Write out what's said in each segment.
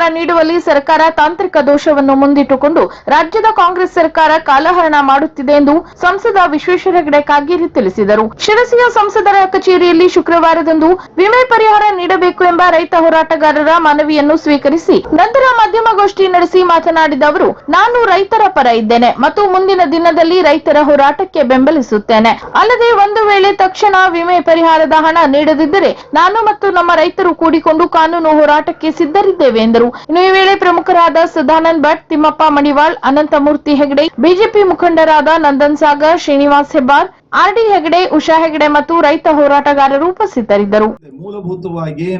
ಪರಿಹಾರ ನೀಡುವಲ್ಲಿ ಸರ್ಕಾರ ತಾಂತ್ರಿಕ ದೋಷವನ್ನು ಮುಂದಿಟ್ಟುಕೊಂಡು ರಾಜ್ಯದ ಕಾಂಗ್ರೆಸ್ ಸರ್ಕಾರ ಕಾಲಹರಣ ಮಾಡುತ್ತಿದೆ ಎಂದು ಸಂಸದ ವಿಶ್ವೇಶ್ವರ ಹೆಗಡೆ ಕಾಗೇರಿ ತಿಳಿಸಿದರು. ಶಿರಸಿಯ ಸಂಸದರ ಕಚೇರಿಯಲ್ಲಿ ಶುಕ್ರವಾರದಂದು ವಿಮೆ ಪರಿಹಾರ ನೀಡಬೇಕು ಎಂಬ ರೈತ ಹೋರಾಟಗಾರರ ಮನವಿಯನ್ನು ಸ್ವೀಕರಿಸಿ ನಂತರ ಮಾಧ್ಯಮಗೋಷ್ಠಿ ನಡೆಸಿ ಮಾತನಾಡಿದ ಅವರು, ನಾನು ರೈತರ ಪರ ಇದ್ದೇನೆ ಮತ್ತು ಮುಂದಿನ ದಿನದಲ್ಲಿ ರೈತರ ಹೋರಾಟಕ್ಕೆ ಬೆಂಬಲಿಸುತ್ತೇನೆ. ಅಲ್ಲದೆ ಒಂದು ವೇಳೆ ತಕ್ಷಣ ವಿಮೆ ಪರಿಹಾರದ ಹಣ ನೀಡದಿದ್ದರೆ ನಾನು ಮತ್ತು ನಮ್ಮ ರೈತರು ಕೂಡಿಕೊಂಡು ಕಾನೂನು ಹೋರಾಟಕ್ಕೆ ಸಿದ್ಧರಿದ್ದೇವೆ ಎಂದರು. ಇನ್ನು ಈ ವೇಳೆ ಪ್ರಮುಖರಾದ ಸದಾನಂದ್ ಭಟ್, ತಿಮ್ಮಪ್ಪ ಮಣಿವಾಳ್, ಅನಂತಮೂರ್ತಿ ಹೆಗಡೆ, ಬಿಜೆಪಿ ಮುಖಂಡರಾದ ನಂದನ್ ಸಾಗರ್, ಶ್ರೀನಿವಾಸ್ ಹೆಬ್ಬಾರ್ ಆರ್ಡಿ ಹೆಗಡೆ, ಉಷಾ ಹೆಗಡೆ ಮತ್ತು ರೈತ ಹೋರಾಟಗಾರರು ಉಪಸ್ಥಿತರಿದ್ದರು. ಮೂಲಭೂತವಾಗಿ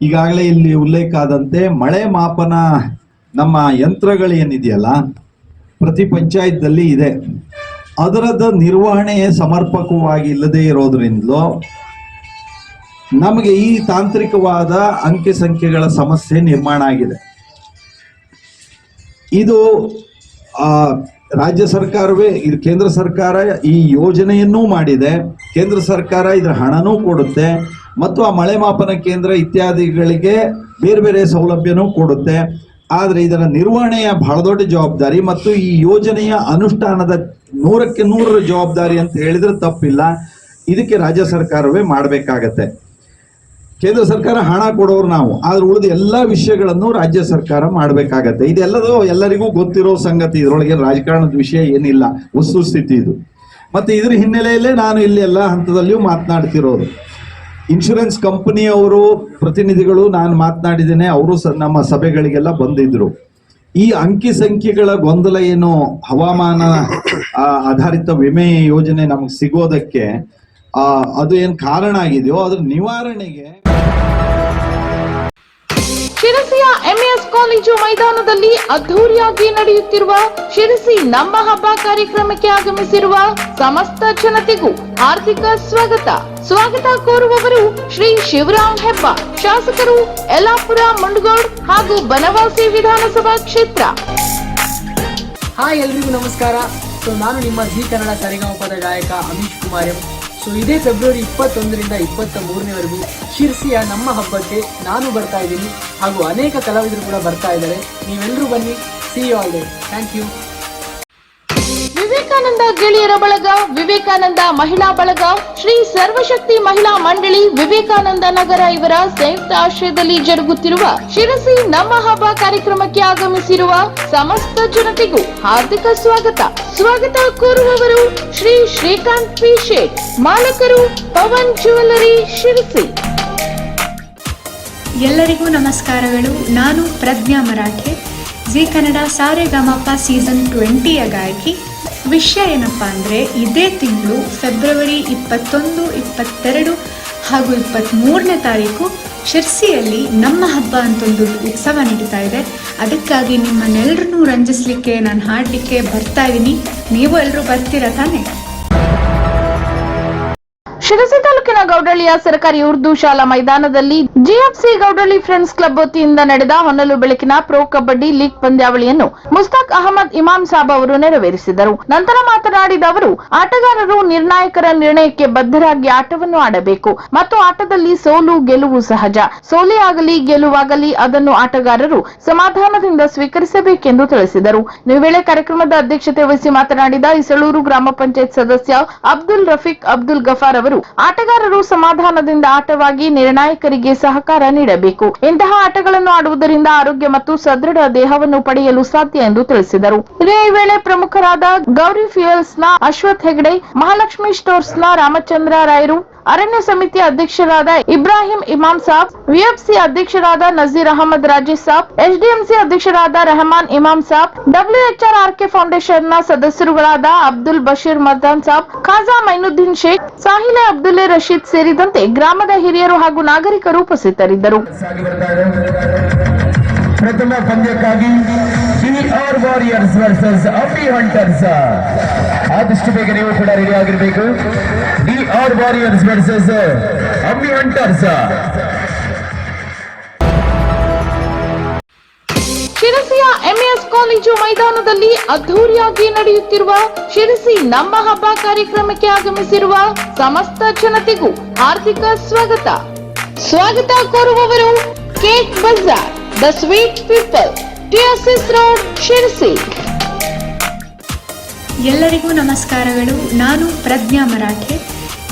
ಈಗಾಗಲೇ ಇಲ್ಲಿ ಉಲ್ಲೇಖ ಆದಂತೆ ಮಳೆ ಮಾಪನ ನಮ್ಮ ಯಂತ್ರಗಳೇನಿದೆಯಲ್ಲ, ಪ್ರತಿ ಪಂಚಾಯತ್ದಲ್ಲಿ ಇದೆ. ಅದರದ ನಿರ್ವಹಣೆ ಸಮರ್ಪಕವಾಗಿ ಇಲ್ಲದೇ ಇರೋದ್ರಿಂದಲೂ ನಮಗೆ ಈ ತಾಂತ್ರಿಕವಾದ ಅಂಕೆ ಸಂಖ್ಯೆಗಳ ಸಮಸ್ಯೆ ನಿರ್ಮಾಣ ಆಗಿದೆ. ಇದು ಆ, ರಾಜ್ಯ ಸರ್ಕಾರವೇ ಇದು ಕೇಂದ್ರ ಸರ್ಕಾರ ಈ ಯೋಜನೆಯನ್ನೂ ಮಾಡಿದೆ. ಕೇಂದ್ರ ಸರ್ಕಾರ ಇದರ ಹಣನೂ ಕೊಡುತ್ತೆ. ಮತ್ತು ಆ ಮಳೆ ಮಾಪನ ಕೇಂದ್ರ ಇತ್ಯಾದಿಗಳಿಗೆ ಬೇರೆ ಬೇರೆ ಸೌಲಭ್ಯನೂ ಕೊಡುತ್ತೆ. ಆದರೆ ಇದರ ನಿರ್ವಹಣೆಯ ಬಹಳ ದೊಡ್ಡ ಜವಾಬ್ದಾರಿ ಮತ್ತು ಈ ಯೋಜನೆಯ ಅನುಷ್ಠಾನದ ನೂರಕ್ಕೆ ನೂರರ ಜವಾಬ್ದಾರಿ ಅಂತ ಹೇಳಿದ್ರೆ ತಪ್ಪಿಲ್ಲ. ಇದಕ್ಕೆ ರಾಜ್ಯ ಸರ್ಕಾರವೇ ಮಾಡಬೇಕಾಗತ್ತೆ. ಕೇಂದ್ರ ಸರ್ಕಾರ ಹಣ ಕೊಡೋರು ನಾವು, ಆದ್ರೆ ಉಳಿದ ಎಲ್ಲಾ ವಿಷಯಗಳನ್ನು ರಾಜ್ಯ ಸರ್ಕಾರ ಮಾಡಬೇಕಾಗತ್ತೆ. ಇದೆಲ್ಲದೂ ಎಲ್ಲರಿಗೂ ಗೊತ್ತಿರೋ ಸಂಗತಿ, ಇದರೊಳಗೆ ರಾಜಕಾರಣದ ವಿಷಯ ಏನಿಲ್ಲ ವಸ್ತುಸ್ಥಿತಿ ಇದು. ಮತ್ತೆ ಇದ್ರ ಹಿನ್ನೆಲೆಯಲ್ಲೇ ನಾನು ಇಲ್ಲಿ ಎಲ್ಲ ಹಂತದಲ್ಲಿಯೂ ಮಾತನಾಡ್ತಿರೋದು. ಇನ್ಶೂರೆನ್ಸ್ ಕಂಪನಿಯವರು ಪ್ರತಿನಿಧಿಗಳು, ನಾನು ಮಾತನಾಡಿದ್ದೇನೆ, ಅವರು ನಮ್ಮ ಸಭೆಗಳಿಗೆಲ್ಲ ಬಂದಿದ್ರು. ಈ ಅಂಕಿ ಸಂಖ್ಯೆಗಳ ಗೊಂದಲ ಏನು, ಹವಾಮಾನ ಆಧಾರಿತ ವಿಮೆ ಯೋಜನೆ ನಮಗೆ ಸಿಗೋದಕ್ಕೆ ಅದು ಏನ್ ಕಾರಣ ಆಗಿದೆಯೋ ಅದ್ರ ನಿವಾರಣೆಗೆ ಶಿರಸಿಯ ಎಂಎಸ್ ಕಾಲೇಜು ಮೈದಾನದಲ್ಲಿ ಅದ್ದೂರಿಯಾಗಿ ನಡೆಯುತ್ತಿರುವ ಶಿರಸಿ ನಮ್ಮ ಹಬ್ಬ ಕಾರ್ಯಕ್ರಮಕ್ಕೆ ಆಗಮಿಸಿರುವ ಸಮಸ್ತ ಜನತೆಗೂ ಹಾರ್ದಿಕ ಸ್ವಾಗತ. ಸ್ವಾಗತ ಕೋರುವವರು ಶ್ರೀ ಶಿವರಾಮ್ ಹೆಬ್ಬ ಶಾಸಕರು ಯಲ್ಲಾಪುರ ಮುಂಡಗೋಡ್ ಹಾಗೂ ಬನವಾಸಿ ವಿಧಾನಸಭಾ ಕ್ಷೇತ್ರ. ಹಾಯ್ ಎಲ್ರಿಗೂ ನಮಸ್ಕಾರ. ಸೊ ನಾನು ನಿಮ್ಮ ಜೀ ಕನ್ನಡ ಸರಿಗಮಪದ ಗಾಯಕ ಅಮೀಶ್ ಕುಮಾರ್. ಎಂ ಸೊ ಇದೇ ಫೆಬ್ರವರಿ ಇಪ್ಪತ್ತೊಂದರಿಂದ ಇಪ್ಪತ್ತ ಮೂರನೇವರೆಗೂ ಶಿರ್ಸಿಯ ನಮ್ಮ ಹಬ್ಬಕ್ಕೆ ನಾನು ಬರ್ತಾ ಇದ್ದೀನಿ ಹಾಗೂ ಅನೇಕ ಕಲಾವಿದರು ಕೂಡ ಬರ್ತಾ ಇದ್ದಾರೆ. ನೀವೆಲ್ಲರೂ ಬನ್ನಿ. See all day thank you Vivekananda ಗೆಳೆಯರ ಬಳಗ, ವಿವೇಕಾನಂದ ಮಹಿಳಾ ಬಳಗ, ಶ್ರೀ ಸರ್ವಶಕ್ತಿ ಮಹಿಳಾ ಮಂಡಳಿ, ವಿವೇಕಾನಂದ ನಗರ ಇವರ ಸಂಯುಕ್ತ ಆಶ್ರಯದಲ್ಲಿ ಜರುಗುತ್ತಿರುವ ಶಿರಸಿ ನಮ್ಮ ಹಬ್ಬ ಕಾರ್ಯಕ್ರಮಕ್ಕೆ ಆಗಮಿಸಿರುವ ಸಮಸ್ತ ಜನತೆಗೂ ಹಾರ್ದಿಕ ಸ್ವಾಗತ. ಸ್ವಾಗತ ಕೋರುವವರು ಶ್ರೀ ಶ್ರೀಕಾಂತ್ ಪಿ. ಶೇಟ್, ಮಾಲಕರು ಪವನ್ ಜ್ಯುವೆಲ್ಲರಿ ಶಿರಸಿ. ಎಲ್ಲರಿಗೂ ನಮಸ್ಕಾರಗಳು. ನಾನು ಪ್ರಜ್ಞಾ ಮರಾಠೆ. ಜಿ ಕನ್ನಡ ಸಾರೆಗಮಪ ಸೀಸನ್ ಟ್ವೆಂಟಿಯ ಗಾಯಕಿ ವಿಷಯ ಏನಪ್ಪ ಅಂದರೆ ಇದೇ ತಿಂಗಳು ಫೆಬ್ರವರಿ ಇಪ್ಪತ್ತೊಂದು, ಇಪ್ಪತ್ತೆರಡು ಹಾಗೂ ಇಪ್ಪತ್ತ್ಮೂರನೇ ತಾರೀಕು ಶಿರ್ಸಿಯಲ್ಲಿ ನಮ್ಮ ಹಬ್ಬ ಅಂತ ಒಂದು ಉತ್ಸವ ನಡೀತಾ ಇದೆ. ಅದಕ್ಕಾಗಿ ನಿಮ್ಮನ್ನೆಲ್ಲರನ್ನೂ ರಂಜಿಸ್ಲಿಕ್ಕೆ ನಾನು ಹಾಡಲಿಕ್ಕೆ ಬರ್ತಾ ಇದ್ದೀನಿ ನೀವು ಎಲ್ಲರೂ ಬರ್ತೀರಾ ತಾನೇ? ಶಿರಸಿ ತಾಲೂಕಿನ ಗೌಡಳ್ಳಿಯ ಸರ್ಕಾರಿ ಉರ್ದು ಶಾಲಾ ಮೈದಾನದಲ್ಲಿ ಜಿಎಫ್ಸಿ ಗೌಡಳ್ಳಿ ಫ್ರೆಂಡ್ಸ್ ಕ್ಲಬ್ ವತಿಯಿಂದ ನಡೆದ ಹೊನಲು ಬೆಳಕಿನ ಪ್ರೊ ಕಬಡ್ಡಿ ಲೀಗ್ ಪಂದ್ಯಾವಳಿಯನ್ನು ಮುಸ್ತಾಕ್ ಅಹಮದ್ ಇಮಾಮ್ ಸಾಬ್ ಅವರು ನೆರವೇರಿಸಿದರು. ನಂತರ ಮಾತನಾಡಿದ ಅವರು, ಆಟಗಾರರು ನಿರ್ಣಾಯಕರ ನಿರ್ಣಯಕ್ಕೆ ಬದ್ಧರಾಗಿ ಆಟವನ್ನು ಆಡಬೇಕು. ಮತ್ತು ಆಟದಲ್ಲಿ ಸೋಲು ಗೆಲುವು ಸಹಜ. ಸೋಲೇ ಆಗಲಿ, ಗೆಲುವಾಗಲಿ ಅದನ್ನು ಆಟಗಾರರು ಸಮಾಧಾನದಿಂದ ಸ್ವೀಕರಿಸಬೇಕೆಂದು ತಿಳಿಸಿದರು. ಈ ವೇಳೆ ಕಾರ್ಯಕ್ರಮದ ಅಧ್ಯಕ್ಷತೆ ವಹಿಸಿ ಮಾತನಾಡಿದ ಇಸಳೂರು ಗ್ರಾಮ ಪಂಚಾಯತ್ ಸದಸ್ಯ ಅಬ್ದುಲ್ ರಫೀಕ್ ಅಬ್ದುಲ್ ಗಫಾರ್ ಅವರು ಆಟಗಾರರು ಸಮಾಧಾನದಿಂದ ಆಟವಾಗಿ ನಿರ್ಣಾಯಕರಿಗೆ ಸಹಕಾರ ನೀಡಬೇಕು. ಇಂತಹ ಆಟಗಳನ್ನು ಆಡುವುದರಿಂದ ಆರೋಗ್ಯ ಮತ್ತು ಸದೃಢ ದೇಹವನ್ನು ಪಡೆಯಲು ಸಾಧ್ಯ ಎಂದು ತಿಳಿಸಿದರು. ಇದೇ ವೇಳೆ ಪ್ರಮುಖರಾದ ಗೌರಿ ಫ್ಯೂಯಲ್ಸ್ನ ಅಶ್ವಥ್ ಹೆಗ್ಡೆ, ಮಹಾಲಕ್ಷ್ಮಿ ಸ್ಟೋರ್ಸ್ನ ರಾಮಚಂದ್ರ ರಾಯರು ಅರಣ್ಯ ಸಮಿತಿ ಅಧ್ಯಕ್ಷರಾದ ಇಬ್ರಾಹಿಂ ಇಮಾಮ್ ಸಾಬ್, ವಿಎಫ್ಸಿ ಅಧ್ಯಕ್ಷರಾದ ನಜೀರ್ ಅಹಮದ್ ರಾಜೀ ಸಾಬ್, ಎಚ್ಡಿಎಂಸಿ ಅಧ್ಯಕ್ಷರಾದ ರೆಹಮಾನ್ ಇಮಾಮ್ ಸಾಬ್ ಡಬ್ಲ್ಯೂಎಚ್ಆರ್ ಆರ್ಕೆ ಫೌಂಡೇಶನ್ನ ಸದಸ್ಯರುಗಳಾದ ಅಬ್ದುಲ್ ಬಶೀರ್ ಮರ್ದಾನ್ ಸಾಬ್, ಖಾಜಾ ಮೈನುದ್ದೀನ್ ಶೇಖ್, ಸಾಹಿಲೆ ಅಬ್ದುಲ್ಲೆ ರಶೀದ್ ಸೇರಿದಂತೆ ಗ್ರಾಮದ ಹಿರಿಯರು ಹಾಗೂ ನಾಗರಿಕರು ಉಪಸ್ಥಿತರಿದ್ದರು. ಪ್ರಥಮ ಪಂದ್ಯಕ್ಕಾಗಿ ಡಿ ಆರ್ ವಾರಿಯರ್ಸ್ ವರ್ಸಸ್ ಅಫಿ ಹಂಟರ್ಸ್ ಆದಷ್ಟು ಬೇಗ ನೀವು ಕೂಡ ರೆಡಿ ಆಗಿರಬೇಕು. ಡಿ ಆರ್ ವಾರಿಯರ್ಸ್ ವರ್ಸಸ್ ಅಫಿ ಹಂಟರ್ಸ್ ಶಿರಸಿಯ ಎಂಎಸ್ ಕಾಲೇಜು ಮೈದಾನದಲ್ಲಿ ಅದ್ದೂರಿಯಾಗಿ ನಡೆಯುತ್ತಿರುವ ಶಿರಸಿ ನಮ್ಮ ಹಬ್ಬ ಕಾರ್ಯಕ್ರಮಕ್ಕೆ ಆಗಮಿಸಿರುವ ಸಮಸ್ತ ಜನತೆಗೂ ಹಾರ್ದಿಕ ಸ್ವಾಗತ. ಸ್ವಾಗತ ಕೋರುವವರು cake bazaar. The sweet people TSS road Sirsi ಎಲ್ಲರಿಗೂ ನಮಸ್ಕಾರಗಳು. ನಾನು ಪ್ರಜ್ಞಾ ಮರಾಠೆ.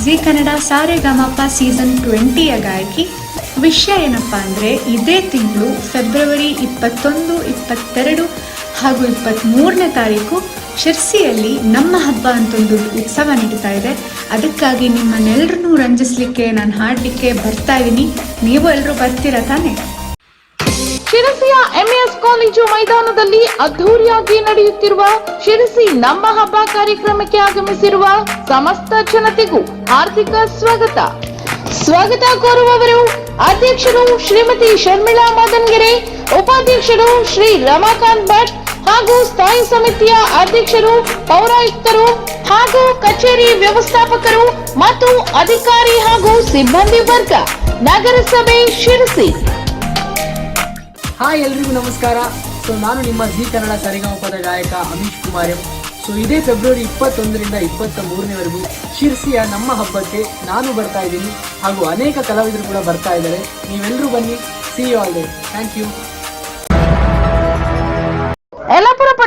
ಜಿ ಕನ್ನಡ ಸಾರೆಗಮಪ ಸೀಸನ್ ಟ್ವೆಂಟಿಯ ಗಾಯಕಿ. ವಿಷಯ ಏನಪ್ಪ ಅಂದರೆ, ಇದೇ ತಿಂಗಳು ಫೆಬ್ರವರಿ ಇಪ್ಪತ್ತೊಂದು, ಇಪ್ಪತ್ತೆರಡು ಹಾಗೂ ಇಪ್ಪತ್ತ್ಮೂರನೇ ತಾರೀಕು ಶಿರ್ಸಿಯಲ್ಲಿ ನಮ್ಮ ಹಬ್ಬ ಅಂತ ಒಂದು ಉತ್ಸವ ನಡೀತಾ ಇದೆ. ಅದಕ್ಕಾಗಿ ನಿಮ್ಮನ್ನೆಲ್ಲರನ್ನೂ ರಂಜಿಸ್ಲಿಕ್ಕೆ, ನಾನು ಹಾಡಲಿಕ್ಕೆ ಬರ್ತಾ ಇದ್ದೀನಿ ನೀವು ಎಲ್ಲರೂ ಬರ್ತೀರಾ ತಾನೇ? ಶಿರಸಿಯ ಎಂಎಸ್ ಕಾಲೇಜು ಮೈದಾನದಲ್ಲಿ ಅದ್ದೂರಿಯಾಗಿ ನಡೆಯುತ್ತಿರುವ ಶಿರಸಿ ನಮ್ಮ ಹಬ್ಬ ಕಾರ್ಯಕ್ರಮಕ್ಕೆ ಆಗಮಿಸಿರುವ ಸಮಸ್ತ ಜನತೆಗೂ ಹಾರ್ದಿಕ ಸ್ವಾಗತ. ಸ್ವಾಗತ ಕೋರುವವರು ಅಧ್ಯಕ್ಷರು ಶ್ರೀಮತಿ ಶರ್ಮಿಳಾ ಮದನ್ಗೆರೆ, ಉಪಾಧ್ಯಕ್ಷರು ಶ್ರೀ ರಮಾಕಾಂತ್ ಭಟ್ ಹಾಗೂ ಸ್ಥಾಯಿ ಸಮಿತಿಯ ಅಧ್ಯಕ್ಷರು, ಪೌರಾಯುಕ್ತರು ಹಾಗೂ ಕಚೇರಿ ವ್ಯವಸ್ಥಾಪಕರು ಮತ್ತು ಅಧಿಕಾರಿ ಹಾಗೂ ಸಿಬ್ಬಂದಿ ವರ್ಗ. ನಗರಸಭೆ ಶಿರಸಿ. ಹಾಯ್ ಎಲ್ರಿಗೂ ನಮಸ್ಕಾರ. ಸೊ ನಾನು ನಿಮ್ಮ ಜಿ ಕನ್ನಡ ಸರಿಗಮಪದ ಗಾಯಕ ಅಮೀಶ್ ಕುಮಾರ್. ಎಂ ಸೊ ಇದೇ ಫೆಬ್ರವರಿ ಇಪ್ಪತ್ತೊಂದರಿಂದ ಇಪ್ಪತ್ತ ಮೂರನೇವರೆಗೂ ಶಿರ್ಸಿಯ ನಮ್ಮ ಹಬ್ಬಕ್ಕೆ ನಾನು ಬರ್ತಾ ಇದ್ದೀನಿ. ಹಾಗೂ ಅನೇಕ ಕಲಾವಿದರು ಕೂಡ ಬರ್ತಾ ಇದ್ದಾರೆ. ನೀವೆಲ್ಲರೂ ಬನ್ನಿ. See you all there thank you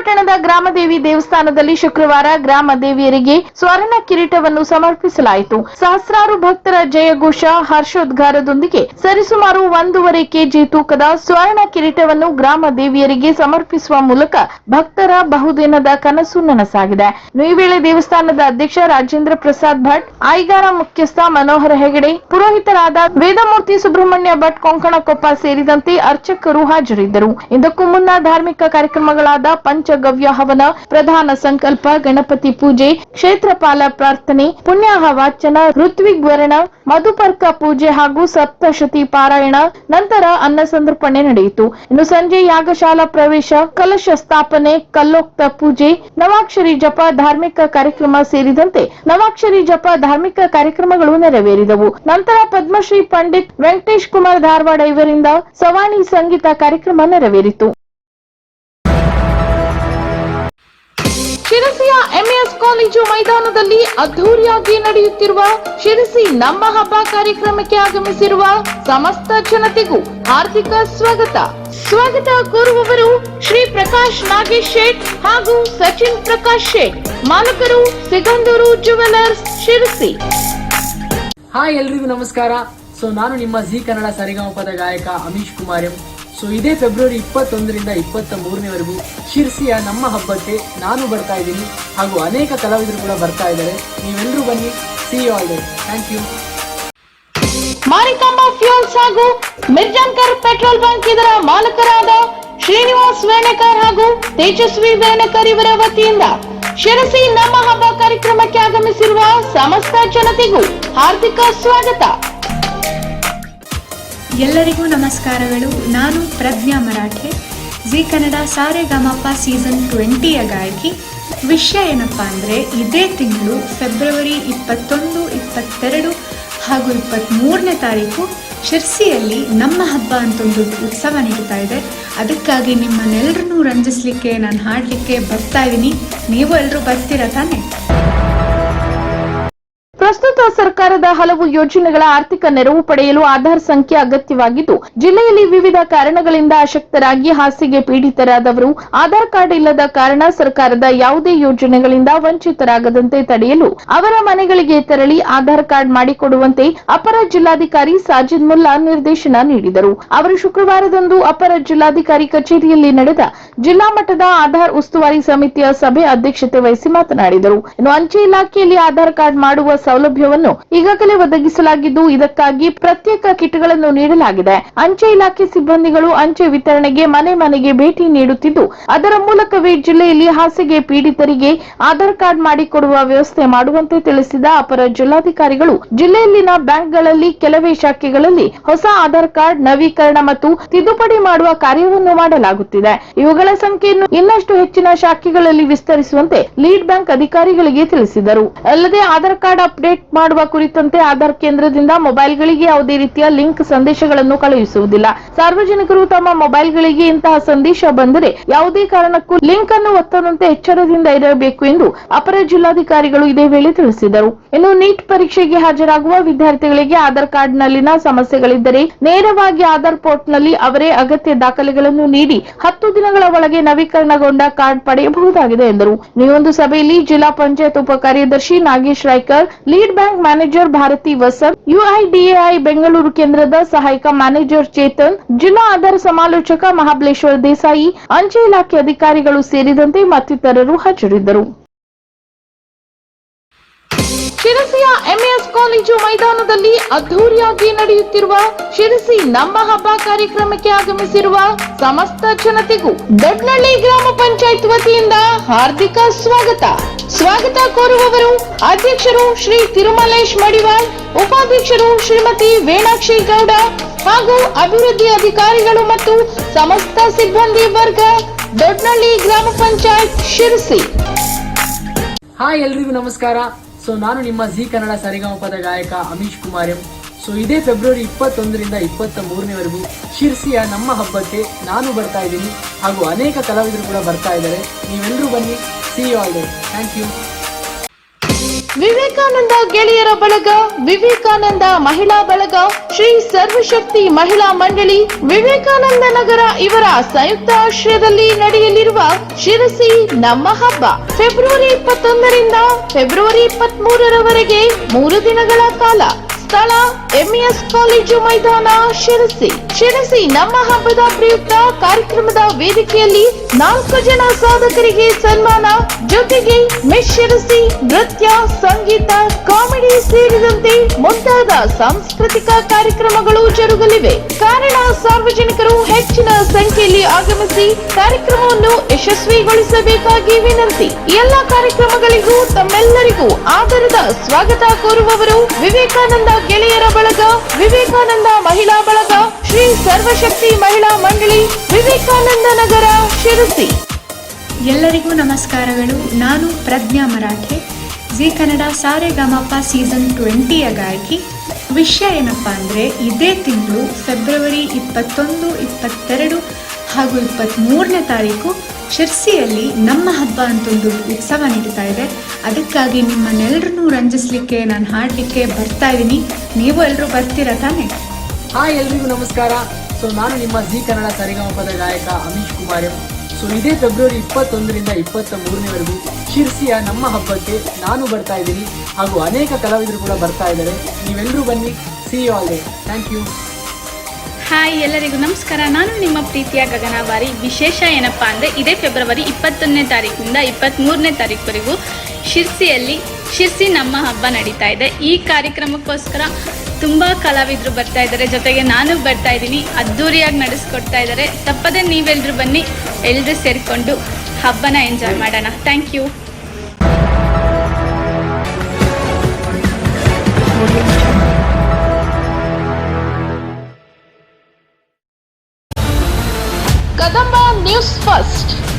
ಪಟ್ಟಣದ ಗ್ರಾಮದೇವಿ ದೇವಸ್ಥಾನದಲ್ಲಿ ಶುಕ್ರವಾರ ಗ್ರಾಮ ದೇವಿಯರಿಗೆ ಸ್ವರ್ಣ ಕಿರೀಟವನ್ನು ಸಮರ್ಪಿಸಲಾಯಿತು. ಸಹಸ್ರಾರು ಭಕ್ತರ ಜಯಘೋಷ ಹರ್ಷೋದ್ಗಾರದೊಂದಿಗೆ ಸರಿಸುಮಾರು ಒಂದೂವರೆ ಕೆಜಿ ತೂಕದ ಸ್ವರ್ಣ ಕಿರೀಟವನ್ನು ಗ್ರಾಮ ದೇವಿಯರಿಗೆ ಸಮರ್ಪಿಸುವ ಮೂಲಕ ಭಕ್ತರ ಬಹುದಿನದ ಕನಸು ನನಸಾಗಿದೆ. ಈ ವೇಳೆ ದೇವಸ್ಥಾನದ ಅಧ್ಯಕ್ಷ ರಾಜೇಂದ್ರ ಪ್ರಸಾದ್ ಭಟ್, ಐಗಾರ ಮುಖ್ಯಸ್ಥ ಮನೋಹರ ಹೆಗಡೆ, ಪುರೋಹಿತರಾದ ವೇದಮೂರ್ತಿ ಸುಬ್ರಹ್ಮಣ್ಯ ಭಟ್, ಕೊಂಕಣಕೊಪ್ಪ ಸೇರಿದಂತೆ ಅರ್ಚಕರು ಹಾಜರಿದ್ದರು. ಇದಕ್ಕೂ ಮುನ್ನ ಧಾರ್ಮಿಕ ಕಾರ್ಯಕ್ರಮಗಳಾದ ಪಂಚಗವ್ಯ ಹವನ, ಪ್ರಧಾನ ಸಂಕಲ್ಪ, ಗಣಪತಿ ಪೂಜೆ, ಕ್ಷೇತ್ರಪಾಲ ಪ್ರಾರ್ಥನೆ ಪುಣ್ಯಾಹ ವಾಚನ ಋತ್ವಿಗ್ವರಣ, ಮಧುಪರ್ಕ ಪೂಜೆ ಹಾಗೂ ಸಪ್ತಶತಿ ಪಾರಾಯಣ, ನಂತರ ಅನ್ನ ಸಂದರ್ಪಣೆ ನಡೆಯಿತು. ಇನ್ನು ಸಂಜೆ ಯಾಗಶಾಲಾ ಪ್ರವೇಶ, ಕಲಶ ಸ್ಥಾಪನೆ, ಕಲ್ಲೋಕ್ತ ಪೂಜೆ, ನವಾಕ್ಷರಿ ಜಪ, ಧಾರ್ಮಿಕ ಕಾರ್ಯಕ್ರಮ ಸೇರಿದಂತೆ ನವಾಕ್ಷರಿ ಜಪ, ಧಾರ್ಮಿಕ ಕಾರ್ಯಕ್ರಮಗಳು ನೆರವೇರಿದವು. ನಂತರ ಪದ್ಮಶ್ರೀ ಪಂಡಿತ್ ವೆಂಕಟೇಶ್ ಕುಮಾರ್ ಧಾರವಾಡ ಇವರಿಂದ ಸವಾಣಿ ಸಂಗೀತ ಕಾರ್ಯಕ್ರಮ ನೆರವೇರಿತು. ಶಿರಸಿಯ ಎಂಎಸ್ ಕಾಲೇಜು ಮೈದಾನದಲ್ಲಿ ಅದ್ಧೂರಿಯಾಗಿ ನಡೆಯುತ್ತಿರುವ ಶಿರಸಿ ನಮ್ಮ ಹಬ್ಬ ಕಾರ್ಯಕ್ರಮಕ್ಕೆ ಆಗಮಿಸಿರುವ ಸಮಸ್ತ ಜನತೆಗೂ ಹಾರ್ದಿಕ ಸ್ವಾಗತ. ಸ್ವಾಗತ ಕೋರುವವರು ಶ್ರೀ ಪ್ರಕಾಶ್ ನಾಗೇಶ್ ಶೇಟ್ ಹಾಗೂ ಸಚಿನ್ ಪ್ರಕಾಶ್ ಶೇಟ್, ಮಾಲಕರು ಸಿಗಂದೂರು ಜುವೆಲರ್ಸ್ ಶಿರಸಿ. ಹಾಯ್ ಎಲ್ರಿಗೂ ನಮಸ್ಕಾರ. ಸೊ, ನಾನು ನಿಮ್ಮ ಜಿ ಕನ್ನಡ ಸರಿಗಮಪದ ಗಾಯಕ ಅಮೀಶ್ ಕುಮಾರ್. ಎಂ ಸೊ ಇದೇ ಫೆಬ್ರವರಿ ಇಪ್ಪತ್ತೊಂದರಿಂದ ಇಪ್ಪತ್ತ ಮೂರನೇವರೆಗೂ ಶಿರ್ಸಿಯ ನಮ್ಮ ಹಬ್ಬಕ್ಕೆ ನಾನು ಬರ್ತಾ ಇದ್ದೀನಿ. ಹಾಗೂ ಅನೇಕ ಕಲಾವಿದರು ಕೂಡ ಬರ್ತಾ ಇದ್ದಾರೆ. ನೀವೆಲ್ಲರೂ ಬನ್ನಿ. See all there thank you Marikamba fuels ಹಾಗೂ ಮಿರ್ಜಾಂಕರ್ ಪೆಟ್ರೋಲ್ ಬಂಕ್ ಇದರ ಮಾಲಕರಾದ ಶ್ರೀನಿವಾಸ್ ವೇಣೇಕರ್ ಹಾಗೂ ತೇಜಸ್ವಿ ವೇಣೇಕರ್ ಇವರ ವತಿಯಿಂದ ಶಿರಸಿ ನಮ್ಮ ಹಬ್ಬ ಕಾರ್ಯಕ್ರಮಕ್ಕೆ ಆಗಮಿಸಿರುವ ಸಮಸ್ತ ಜನತೆಗೂ ಹಾರ್ದಿಕ ಸ್ವಾಗತ. ಎಲ್ಲರಿಗೂ ನಮಸ್ಕಾರಗಳು. ನಾನು ಪ್ರಜ್ಞಾ ಮರಾಠೆ. ಜಿ ಕನ್ನಡ ಸಾರೆಗಮಪ ಸೀಸನ್ ಟ್ವೆಂಟಿಯ ಗಾಯಕಿ ವಿಷಯ ಏನಪ್ಪ ಅಂದರೆ ಇದೇ ತಿಂಗಳು ಫೆಬ್ರವರಿ ಇಪ್ಪತ್ತೊಂದು, ಇಪ್ಪತ್ತೆರಡು ಹಾಗೂ ಇಪ್ಪತ್ತ್ಮೂರನೇ ತಾರೀಕು ಶಿರ್ಸಿಯಲ್ಲಿ ನಮ್ಮ ಹಬ್ಬ ಅಂತ ಒಂದು ಉತ್ಸವ ನಡೀತಾ ಇದೆ. ಅದಕ್ಕಾಗಿ ನಿಮ್ಮನ್ನೆಲ್ಲರನ್ನೂ ರಂಜಿಸ್ಲಿಕ್ಕೆ, ನಾನು ಹಾಡಲಿಕ್ಕೆ ಬರ್ತಾ ಇದ್ದೀನಿ. ನೀವು ಎಲ್ಲರೂ ಬರ್ತೀರಾ ತಾನೇ? ಪ್ರಸ್ತುತ ಸರ್ಕಾರದ ಹಲವು ಯೋಜನೆಗಳ ಆರ್ಥಿಕ ನೆರವು ಪಡೆಯಲು ಆಧಾರ್ ಸಂಖ್ಯೆ ಅಗತ್ಯವಾಗಿದ್ದು, ಜಿಲ್ಲೆಯಲ್ಲಿ ವಿವಿಧ ಕಾರಣಗಳಿಂದ ಅಶಕ್ತರಾಗಿ ಹಾಸಿಗೆ ಪೀಡಿತರಾದವರು, ಆಧಾರ್ ಕಾರ್ಡ್ ಇಲ್ಲದ ಕಾರಣ ಸರ್ಕಾರದ ಯಾವುದೇ ಯೋಜನೆಗಳಿಂದ ವಂಚಿತರಾಗದಂತೆ ತಡೆಯಲು ಅವರ ಮನೆಗಳಿಗೆ ತೆರಳಿ ಆಧಾರ್ ಕಾರ್ಡ್ ಮಾಡಿಕೊಡುವಂತೆ ಅಪರ ಜಿಲ್ಲಾಧಿಕಾರಿ ಸಾಜಿದ್ ಮುಲ್ಲಾ ನಿರ್ದೇಶನ ನೀಡಿದರು. ಅವರು ಶುಕ್ರವಾರದಂದು ಅಪರ ಜಿಲ್ಲಾಧಿಕಾರಿ ಕಚೇರಿಯಲ್ಲಿ ನಡೆದ ಜಿಲ್ಲಾ ಮಟ್ಟದ ಆಧಾರ್ ಉಸ್ತುವಾರಿ ಸಮಿತಿಯ ಸಭೆ ಅಧ್ಯಕ್ಷತೆ ವಹಿಸಿ ಮಾತನಾಡಿದರು. ಇನ್ನು ಅಂಚೆ ಇಲಾಖೆಯಲ್ಲಿ ಆಧಾರ್ ಕಾರ್ಡ್ ಮಾಡುವ ಸೌಲಭ್ಯವನ್ನು ಈಗಾಗಲೇ ಒದಗಿಸಲಾಗಿದ್ದು, ಇದಕ್ಕಾಗಿ ಪ್ರತ್ಯೇಕ ಕಿಟ್ಗಳನ್ನು ನೀಡಲಾಗಿದೆ. ಅಂಚೆ ಇಲಾಖೆ ಸಿಬ್ಬಂದಿಗಳು ಅಂಚೆ ವಿತರಣೆಗೆ ಮನೆ ಮನೆಗೆ ಭೇಟಿ ನೀಡುತ್ತಿದ್ದು, ಅದರ ಮೂಲಕವೇ ಜಿಲ್ಲೆಯಲ್ಲಿ ಹಾಸಿಗೆ ಪೀಡಿತರಿಗೆ ಆಧಾರ್ ಕಾರ್ಡ್ ಮಾಡಿಕೊಡುವ ವ್ಯವಸ್ಥೆ ಮಾಡುವಂತೆ ತಿಳಿಸಿದ ಅಪರ ಜಿಲ್ಲಾಧಿಕಾರಿಗಳು, ಜಿಲ್ಲೆಯಲ್ಲಿನ ಬ್ಯಾಂಕ್ಗಳಲ್ಲಿ ಕೆಲವೇ ಶಾಖೆಗಳಲ್ಲಿ ಹೊಸ ಆಧಾರ್ ಕಾರ್ಡ್ ನವೀಕರಣ ಮತ್ತು ತಿದ್ದುಪಡಿ ಮಾಡುವ ಕಾರ್ಯವನ್ನು ಮಾಡಲಾಗುತ್ತಿದೆ. ಇವುಗಳ ಸಂಖ್ಯೆಯನ್ನು ಇನ್ನಷ್ಟು ಹೆಚ್ಚಿನ ಶಾಖೆಗಳಲ್ಲಿ ವಿಸ್ತರಿಸುವಂತೆ ಲೀಡ್ ಬ್ಯಾಂಕ್ ಅಧಿಕಾರಿಗಳಿಗೆ ತಿಳಿಸಿದರು. ಅಲ್ಲದೆ ಆಧಾರ್ ಕಾರ್ಡ್ ಅಪ್ಡೇಟ್ ಮಾಡುವ ಕುರಿತಂತೆ ಆಧಾರ್ ಕೇಂದ್ರದಿಂದ ಮೊಬೈಲ್ಗಳಿಗೆ ಯಾವುದೇ ರೀತಿಯ ಲಿಂಕ್ ಸಂದೇಶಗಳನ್ನು ಕಳುಹಿಸುವುದಿಲ್ಲ. ಸಾರ್ವಜನಿಕರು ತಮ್ಮ ಮೊಬೈಲ್ಗಳಿಗೆ ಇಂತಹ ಸಂದೇಶ ಬಂದರೆ ಯಾವುದೇ ಕಾರಣಕ್ಕೂ ಲಿಂಕ್ ಅನ್ನು ಒತ್ತದಂತೆ ಎಚ್ಚರದಿಂದ ಇರಬೇಕು ಎಂದು ಅಪರ ಜಿಲ್ಲಾಧಿಕಾರಿಗಳು ಇದೇ ವೇಳೆ ತಿಳಿಸಿದರು. ಇನ್ನು ನೀಟ್ ಪರೀಕ್ಷೆಗೆ ಹಾಜರಾಗುವ ವಿದ್ಯಾರ್ಥಿಗಳಿಗೆ ಆಧಾರ್ ಕಾರ್ಡ್ನಲ್ಲಿನ ಸಮಸ್ಯೆಗಳಿದ್ದರೆ ನೇರವಾಗಿ ಆಧಾರ್ ಪೋರ್ಟ್ನಲ್ಲಿ ಅವರೇ ಅಗತ್ಯ ದಾಖಲೆಗಳನ್ನು ನೀಡಿ ಹತ್ತು ದಿನಗಳ ಒಳಗೆ ನವೀಕರಣಗೊಂಡ ಕಾರ್ಡ್ ಪಡೆಯಬಹುದಾಗಿದೆ ಎಂದರು. ಈ ಸಭೆಯಲ್ಲಿ ಜಿಲ್ಲಾ ಪಂಚಾಯತ್ ಉಪ ಕಾರ್ಯದರ್ಶಿ Nagesh Raikar, lead bank manager Bharati Vasant, UIDAI Bengaluru ಕೇಂದ್ರದ ಸಹಾಯಕ ಮ್ಯಾನೇಜರ್ ಚೇತನ್, ಜಿಲ್ಲಾ ಆಧಾರ್ ಸಮಾಲೋಚಕ ಮಹಾಬಲೇಶ್ವರ ದೇಸಾಯಿ, ಅಂಚೆ ಇಲಾಖೆ ಅಧಿಕಾರಿಗಳು ಸೇರಿದಂತೆ ಮತ್ತಿತರರು ಹಾಜರಿದ್ದರು. ಶಿರಸಿಯ ಎಂಎಸ್ ಕಾಲೇಜು ಮೈದಾನದಲ್ಲಿ ಅದ್ದೂರಿಯಾಗಿ ನಡೆಯುತ್ತಿರುವ ಶಿರಸಿ ನಮ್ಮ ಹಬ್ಬ ಕಾರ್ಯಕ್ರಮಕ್ಕೆ ಆಗಮಿಸಿರುವ ಸಮಸ್ತ ಜನತೆಗೂ ದೊಡ್ನಳ್ಳಿ ಗ್ರಾಮ ಪಂಚಾಯತ್ ವತಿಯಿಂದ ಹಾರ್ದಿಕ ಸ್ವಾಗತ. ಸ್ವಾಗತ ಕೋರುವವರು ಅಧ್ಯಕ್ಷರು ಶ್ರೀ ತಿರುಮಲೇಶ್ ಮಡಿವಾಳ್, ಉಪಾಧ್ಯಕ್ಷರು ಶ್ರೀಮತಿ ವೇಣಾಕ್ಷಿ ಗೌಡ ಹಾಗೂ ಅಭಿವೃದ್ಧಿ ಅಧಿಕಾರಿಗಳು ಮತ್ತು ಸಮಸ್ತ ಸಿಬ್ಬಂದಿ ವರ್ಗ, ದೊಡ್ನಳ್ಳಿ ಗ್ರಾಮ ಪಂಚಾಯತ್ ಶಿರಸಿ. ಹಾಯ್ ಎಲ್ರಿಗೂ ನಮಸ್ಕಾರ. ಸೊ ನಾನು ನಿಮ್ಮ ಜಿ ಕನ್ನಡ ಸರಿಗಮಪದ ಗಾಯಕ ಅಮೀಶ್ ಕುಮಾರ್. ಎಂ ಸೊ ಇದೇ ಫೆಬ್ರವರಿ ಇಪ್ಪತ್ತೊಂದರಿಂದ ಇಪ್ಪತ್ತ ಮೂರನೇವರೆಗೂ ಶಿರ್ಸಿಯ ನಮ್ಮ ಹಬ್ಬಕ್ಕೆ ನಾನು ಬರ್ತಾ ಇದ್ದೀನಿ. ಹಾಗೂ ಅನೇಕ ಕಲಾವಿದರು ಕೂಡ ಬರ್ತಾ ಇದ್ದಾರೆ. ನೀವೆಲ್ಲರೂ ಬನ್ನಿ. See all there thank you Vivekananda ಗೆಳೆಯರ ಬಳಗ, ವಿವೇಕಾನಂದ ಮಹಿಳಾ ಬಳಗ, ಶ್ರೀ ಸರ್ವಶಕ್ತಿ ಮಹಿಳಾ ಮಂಡಳಿ ವಿವೇಕಾನಂದ ನಗರ ಇವರ ಸಂಯುಕ್ತ ಆಶ್ರಯದಲ್ಲಿ ನಡೆಯಲಿರುವ ಶಿರಸಿ ನಮ್ಮ ಹಬ್ಬ. ಫೆಬ್ರವರಿ ಇಪ್ಪತ್ತೊಂದರಿಂದ ಫೆಬ್ರವರಿ ಇಪ್ಪತ್ತ್ ಮೂರರವರೆಗೆ ಮೂರು ದಿನಗಳ ಕಾಲ ಸ್ಥಳ ಎಂಇಎಸ್ ಕಾಲೇಜು ಮೈದಾನ, ಶಿರಸಿ. ಶಿರಸಿ ನಮ್ಮ ಹಬ್ಬದ ಪ್ರಯುಕ್ತ ಕಾರ್ಯಕ್ರಮದ ವೇದಿಕೆಯಲ್ಲಿ ನಾಲ್ಕು ಜನ ಸಾಧಕರಿಗೆ ಸನ್ಮಾನ, ಜೊತೆಗೆ ಮಿಸ್ ಶಿರಸಿ ನೃತ್ಯ, ಸಂಗೀತ, ಕಾಮಿಡಿ ಸೇರಿದಂತೆ ಮುಂತಾದ ಸಾಂಸ್ಕೃತಿಕ ಕಾರ್ಯಕ್ರಮಗಳು ಜರುಗಲಿವೆ. ಕಾರಣ ಸಾರ್ವಜನಿಕರು ಹೆಚ್ಚಿನ ಸಂಖ್ಯೆಯಲ್ಲಿ ಆಗಮಿಸಿ ಕಾರ್ಯಕ್ರಮವನ್ನು ಯಶಸ್ವಿಗೊಳಿಸಬೇಕಾಗಿ ವಿನಂತಿ. ಎಲ್ಲ ಕಾರ್ಯಕ್ರಮಗಳಿಗೂ ತಮ್ಮೆಲ್ಲರಿಗೂ ಆದರದ ಸ್ವಾಗತ ಕೋರುವವರು ವಿವೇಕಾನಂದ ಗೆಳೆಯರ ಬಳಗ, ವಿವೇಕಾನಂದ ಮಹಿಳಾ ಬಳಗ, ಶ್ರೀ ಸರ್ವಶಕ್ತಿ ಮಹಿಳಾ ಮಂಡಳಿ, ವಿವೇಕಾನಂದ ನಗರ, ಶಿರಸಿ. ಎಲ್ಲರಿಗೂ ನಮಸ್ಕಾರಗಳು. ನಾನು ಪ್ರಜ್ಞಾ ಮರಾಠೆ. ಜಿ ಕನ್ನಡ ಸಾರೆ ಗಮಪ ಸೀಸನ್ ಟ್ವೆಂಟಿಯ ಗಾಯಕಿ. ವಿಷಯ ಏನಪ್ಪ ಅಂದರೆ, ಇದೇ ತಿಂಗಳು ಫೆಬ್ರವರಿ ಇಪ್ಪತ್ತೊಂದು, ಇಪ್ಪತ್ತೆರಡು ಹಾಗೂ ಇಪ್ಪತ್ತ್ಮೂರನೇ ತಾರೀಕು ಶಿರ್ಸಿಯಲ್ಲಿ ನಮ್ಮ ಹಬ್ಬ ಅಂತ ಒಂದು ಉತ್ಸವ ನಡೀತಾ ಇದೆ. ಅದಕ್ಕಾಗಿ ನಿಮ್ಮನ್ನೆಲ್ಲರನ್ನೂ ರಂಜಿಸ್ಲಿಕ್ಕೆ ನಾನು ಹಾಡಲಿಕ್ಕೆ ಬರ್ತಾ ಇದ್ದೀನಿ ನೀವು ಎಲ್ಲರೂ ಬರ್ತೀರಾ ತಾನೇ? ಹಾಯ್ ಎಲ್ರಿಗೂ ನಮಸ್ಕಾರ. ಸೊ, ನಾನು ನಿಮ್ಮ ಜಿ ಕನ್ನಡ ಸರಿಗಮಪದ ಗಾಯಕ ಅಮಿಶ್ ಕುಮಾರ್. ಸೊ, ಇದೇ ಫೆಬ್ರವರಿ ಇಪ್ಪತ್ತೊಂದರಿಂದ ಇಪ್ಪತ್ತ ಮೂರನೇವರೆಗೂ ಶಿರ್ಸಿಯ ನಮ್ಮ ಹಬ್ಬಕ್ಕೆ ನಾನು ಬರ್ತಾ ಇದ್ದೀನಿ ಹಾಗೂ ಅನೇಕ ಕಲಾವಿದರು ಕೂಡ ಬರ್ತಾ ಇದ್ದಾರೆ. ನೀವೆಲ್ಲರೂ ಬನ್ನಿ. See all there thank you hi ಎಲ್ಲರಿಗೂ ನಮಸ್ಕಾರ. ನಾನು ನಿಮ್ಮ ಪ್ರೀತಿಯ ಗಗನಾಬಾರಿ. ವಿಶೇಷ ಏನಪ್ಪ ಅಂದರೆ ಇದೇ ಫೆಬ್ರವರಿ ಇಪ್ಪತ್ತೊಂದನೇ ತಾರೀಕಿನಿಂದ ಇಪ್ಪತ್ತ್ಮೂರನೇ ತಾರೀಕುವರೆಗೂ ಶಿರ್ಸಿಯಲ್ಲಿ ಶಿರ್ಸಿ ನಮ್ಮ ಹಬ್ಬ ನಡೀತಾ ಇದೆ. ಈ ಕಾರ್ಯಕ್ರಮಕ್ಕೋಸ್ಕರ ತುಂಬ ಕಲಾವಿದರು ಬರ್ತಾ ಇದ್ದಾರೆ. ಜೊತೆಗೆ ನಾನು ಬರ್ತಾ ಇದ್ದೀನಿ. ಅದ್ಧೂರಿಯಾಗಿ ನಡೆಸ್ಕೊಡ್ತಾ ಇದ್ದಾರೆ. ತಪ್ಪದೆ ನೀವೆಲ್ಲರೂ ಬನ್ನಿ. ಎಲ್ಲರೂ ಸೇರಿಕೊಂಡು ಹಬ್ಬನ ಎಂಜಾಯ್ ಮಾಡೋಣ. Thank you